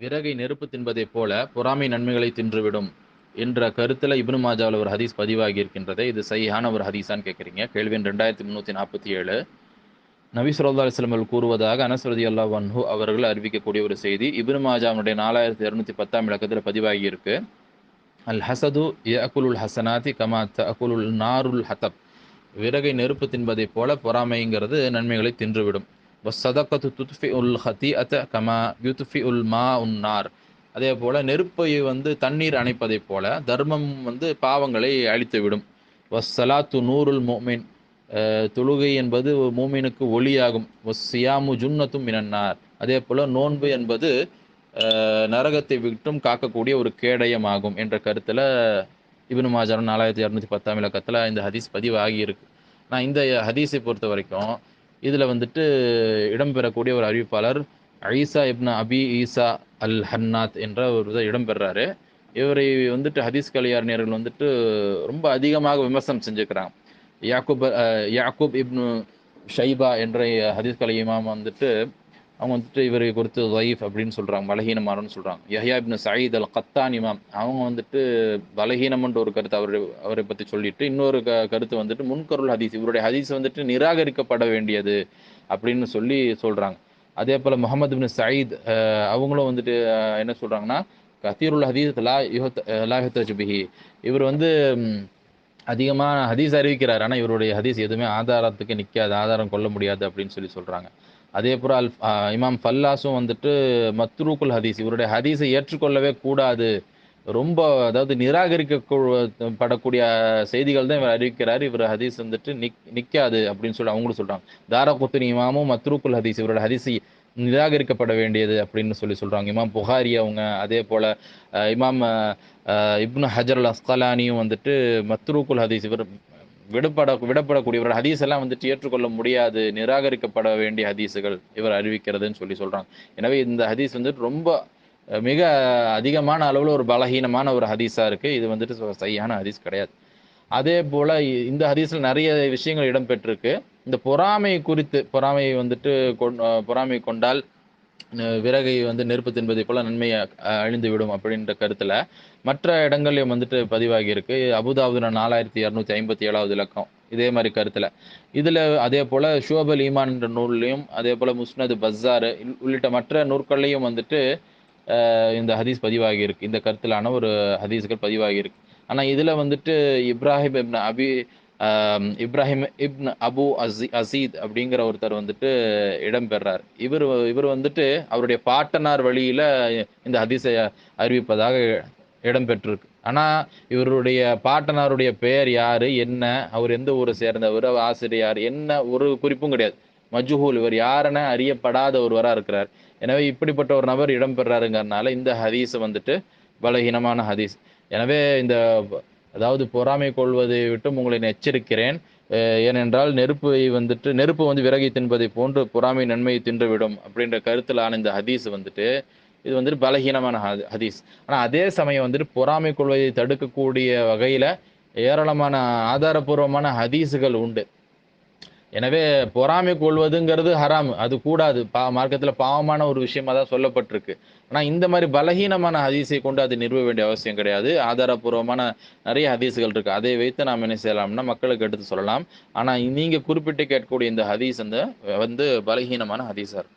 விறகை நெருப்பு தின்பதைப் போல பொறாமை நன்மைகளை தின்றுவிடும் என்ற கருத்தில் இப்னு மாஜாவில் ஒரு ஹதீஸ் பதிவாகி இருக்கின்றது இது சரியான ஒரு ஹதீஸான்னு கேட்குறீங்க. கேள்வி ரெண்டாயிரத்தி முந்நூற்றி நாற்பத்தி ஏழு. நபி சொல்லா அலிஸ்லம் கூறுவதாக அனஸ்ரதி அல்லா வன்ஹு அவர்கள் அறிவிக்கக்கூடிய ஒரு செய்தி இப்னு மாஜாவுடைய நாலாயிரத்தி இரநூத்தி பத்தாம் இலக்கத்தில் பதிவாகி இருக்கு அல் ஹசது அகுலுல் ஹசனாதி கமா அகுலுல் நாருல் ஹதப். விறகை நெருப்பு தின்பதைப் போல பொறாமைங்கிறது நன்மைகளை தின்றுவிடும். வசதக்கத்து துத்ஃபி உல் ஹதி அத்த கமா யுத்ஃபி உல் மா உன்னார் அதே போல் நெருப்பை வந்து தண்ணீர் அணைப்பதைப் போல தர்மம் வந்து பாவங்களை அழித்துவிடும். வஸ்ஸலாத்து நூருல் மோமின் தொழுகை என்பது மூமினுக்கு ஒளியாகும். சியாமு ஜுன்னத்தும் மினன்னார் அதே போல் நோன்பு என்பது நரகத்தை விட்டும் காக்கக்கூடிய ஒரு கேடயமாகும் என்ற கருத்தில் இபின் மாஜாரம் நாலாயிரத்தி இரநூத்தி பத்தாம் இலக்கத்தில் இந்த ஹதீஸ் பதிவாகி இருக்கு. நான் இந்த ஹதீஸை பொறுத்த வரைக்கும் இதில் வந்துட்டு இடம்பெறக்கூடிய ஒரு அறிவிப்பாளர் ஐசா இப்ன அபி ஈசா அல் ஹன்னாத் என்ற ஒரு இதை இடம்பெறாரு. இவரை வந்துட்டு ஹதீஸ் கலையாறிஞர்கள் வந்துட்டு ரொம்ப அதிகமாக விமர்சனம் செஞ்சுக்கிறாங்க யாக்கூப் யாக்கூப் இப்னு ஷைபா என்ற ஹதீஸ் கலை இமாம் வந்துட்டு அவங்க வந்துட்டு இவரை குறித்து வைஃப் அப்படின்னு சொல்கிறாங்க பலகீனமானன்னு சொல்கிறாங்க Yahya ibn Said al Qattan இமாம் அவங்க வந்துட்டு பலகீனம்ன்ற ஒரு கருத்து அவர் அவரை பற்றி சொல்லிட்டு இன்னொரு க கருத்து வந்துட்டு முன்கருள் ஹதீஸ் இவருடைய ஹதீஸ் வந்துட்டு நிராகரிக்கப்பட வேண்டியது அப்படின்னு சொல்லி சொல்கிறாங்க அதே போல் முகமது பின் சயீத் அவங்களும் வந்துட்டு என்ன சொல்கிறாங்கன்னா கத்தீருல் ஹதீஸ் லா யுஹத் லா பிஹி. இவர் வந்து அதிகமாக ஹதீஸ் அறிவிக்கிறார். ஆனால் இவருடைய ஹதீஸ் எதுவுமே ஆதாரத்துக்கு நிற்காது ஆதாரம் கொள்ள முடியாது அப்படின்னு சொல்லி சொல்கிறாங்க அதே போல் அல் இமாம் ஃபல்லாஸும் வந்துட்டு மத்ரூக்குல் ஹதீஸ் இவருடைய ஹதீஸை ஏற்றுக்கொள்ளவே கூடாது. ரொம்ப அதாவது நிராகரிக்க படக்கூடிய செய்திகள் தான் இவர் அறிவிக்கிறார். இவர் ஹதீஸ் வந்துட்டு நிக் நிற்காது அப்படின்னு சொல்லி அவங்களும் சொல்கிறாங்க தாரா குத்துனி இமாமும் மத்ரூக்குல் ஹதீஸ் இவரோட ஹதீஸை நிராகரிக்கப்பட வேண்டியது அப்படின்னு சொல்லி சொல்கிறாங்க இமாம் புகாரி அவங்க அதே போல் இமாம் இப்னு ஹஜர் அல் அஸ்கலானியும் வந்துட்டு மத்ரூக்குல் ஹதீஸ் இவர் விடப்பட விடப்படக்கூடியவர் ஹதீஸ் எல்லாம் வந்துட்டு ஏற்றுக்கொள்ள முடியாது நிராகரிக்கப்பட வேண்டிய ஹதீஸுகள் இவர் அறிவிக்கிறதுன்னு சொல்லி சொல்கிறாங்க எனவே இந்த ஹதீஸ் வந்துட்டு ரொம்ப மிக அதிகமான அளவில் ஒரு பலகீனமான ஒரு ஹதீஸாக இருக்குது இது வந்துட்டு சரியான ஹதீஸ் கிடையாது. அதே போல் இந்த ஹதீஸில் நிறைய விஷயங்கள் இடம்பெற்றிருக்கு. இந்த பொறாமை குறித்து பொறாமையை வந்துட்டு பொறாமை கொண்டால் விறகை வந்து நெருப்பு தின்பதை போல நன்மையை அழிந்து விடும் அப்படின்ற கருத்துல மற்ற இடங்கள்லையும் வந்துட்டு பதிவாகி இருக்கு. அபுதாபுல நாலாயிரத்தி இரநூத்தி ஐம்பத்தி ஏழாவது இலக்கம். இதே மாதிரி கருத்துல. இதுல அதே போல ஷோபல் ஈமான் என்ற நூல்லையும் அதே போல முஸ்னது பஸ்ஸாரு உள்ளிட்ட மற்ற நூற்கள்லையும் வந்துட்டு இந்த ஹதீஸ் பதிவாகி இருக்கு. இந்த கருத்திலான ஒரு ஹதீஸ்கள் பதிவாகி இருக்கு. ஆனா இதுல வந்துட்டு இப்ராஹிம் அபி இப்ராஹிம் இப்ன் அபு அசி அசீத் அப்படிங்கிற ஒருத்தர் வந்துட்டு இடம்பெறார் இவர் இவர் வந்துட்டு அவருடைய பாட்டனார் வழியில் இந்த ஹதீஸை அறிவிப்பதாக இடம்பெற்றிருக்கு ஆனால் இவருடைய பாட்டனாருடைய பெயர் யார் என்ன அவர் எந்த ஊரை சேர்ந்தவர் ஆசிரியர் என்ன ஒரு குறிப்பும் கிடையாது. மஜ்ஹூல் இவர் யாரென அறியப்படாத ஒருவராக இருக்கிறார். எனவே இப்படிப்பட்ட ஒரு நபர் இடம்பெறாருங்கிறதுனால இந்த ஹதீஸ் வந்துட்டு பலகீனமான ஹதீஸ். எனவே இந்த அதாவது பொறாமை கொள்வதை விட்டும் உங்களை எச்சரிக்கிறேன். ஏனென்றால் நெருப்பை வந்துட்டு நெருப்பு வந்து விறகை தின்பதை போன்று பொறாமை நன்மையை தின்றுவிடும் அப்படின்ற கருத்திலான இந்த ஹதீஸ் வந்துட்டு இது வந்துட்டு பலகீனமான ஹதீஸ். ஆனால் அதே சமயம் வந்துட்டு பொறாமை கொள்வதை தடுக்கக்கூடிய வகையில் ஏராளமான ஆதாரபூர்வமான ஹதீஸுகள் உண்டு. எனவே பொறாமை கொள்வதுங்கிறது ஹராம். அது கூடாது. பா மார்க்கத்தில் பாவமான ஒரு விஷயமா தான் சொல்லப்பட்டிருக்கு. ஆனால் இந்த மாதிரி பலகீனமான ஹதீஸை கொண்டு அது நிறுவ வேண்டிய அவசியம் கிடையாது. ஆதாரபூர்வமான நிறைய ஹதீஸுகள் இருக்கு. அதை வைத்து நாம் என்ன செய்யலாம்னா மக்களுக்கு எடுத்து சொல்லலாம். ஆனால் நீங்கள் குறிப்பிட்டு கேட்கக்கூடிய இந்த ஹதீஸ் அந்த வந்து பலகீனமான ஹதீஸாக இருக்கும்